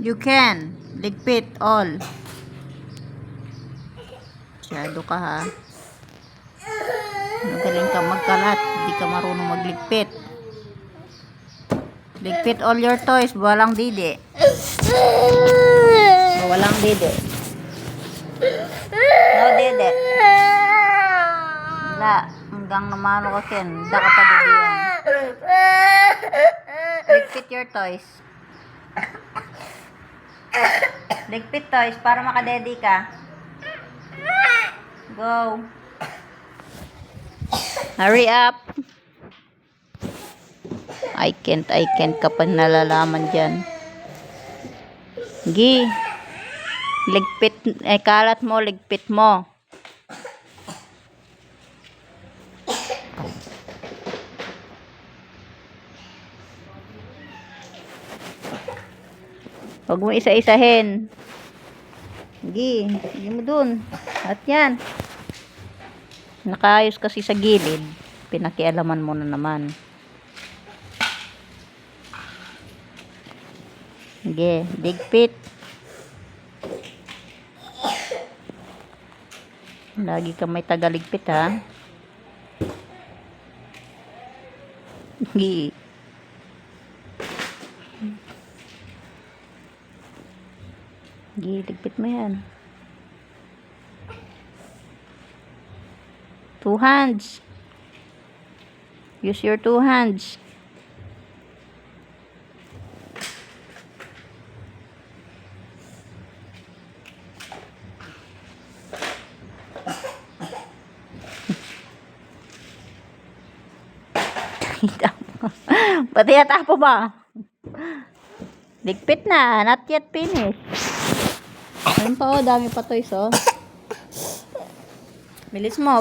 You can. Ligpit all. Masyado ka ha. Magaling ka magkalat. Hindi ka marunong magligpit. Ligpit all your toys. Walang didi. Walang didi. No didi. Wala. Hanggang namano ka ken. Hindi ka pa didiyan. Ligpit your toys. Ligpit toys para makadedi ka. Go. Hurry up. I can't, I can't ka pa nalalaman dyan. Gi. Ligpit, eh kalat mo, ligpit mo. Huwag mo isa-isahin. Gi, hindi mo dun. At yan. Nakaayos kasi sa gilid. Pinakialaman mo na naman. Sige, digpit. Lagi ka may tagaligpit ha. Sige. Sige, ligpit mo yan. Two hands. Use your two hands. Pati yata po ba? Ligpit na. Not yet finished. Ayun pa oh. Dami pa toys oh. Bilis mo.